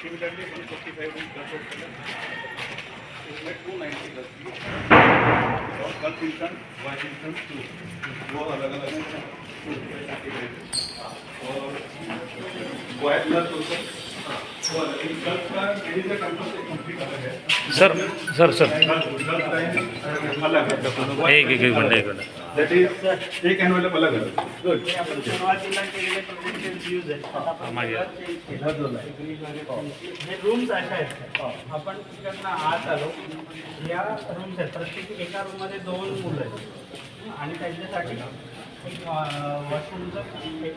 Similarly, 145 will gulf of color. इसमें 290 gulf की और गल्फ इंटन वाइट इंटन टू दो अलग अलग हैं और वाइट गल्फ होता है सर सर सर. एक एक एक मिनट एक मिनट. एनवेलप अलग है गुड. हे रूम्स अशा आहेत. आपण तिकडनं आत आलो. या रूम्स आहेत प्रत्येकी एका रूममध्ये दोन मुलं आहेत. आणि त्यांच्यासाठी एक वॉशरूमचं एक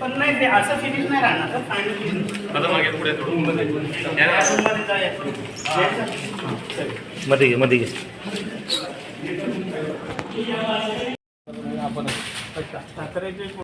पण नाही ते असं फिनिश नाही राहणार तर फायनल आता मागे पुढे थोडं. रूममध्ये जायचं मध्ये घे मध्ये घे. साताऱ्याचे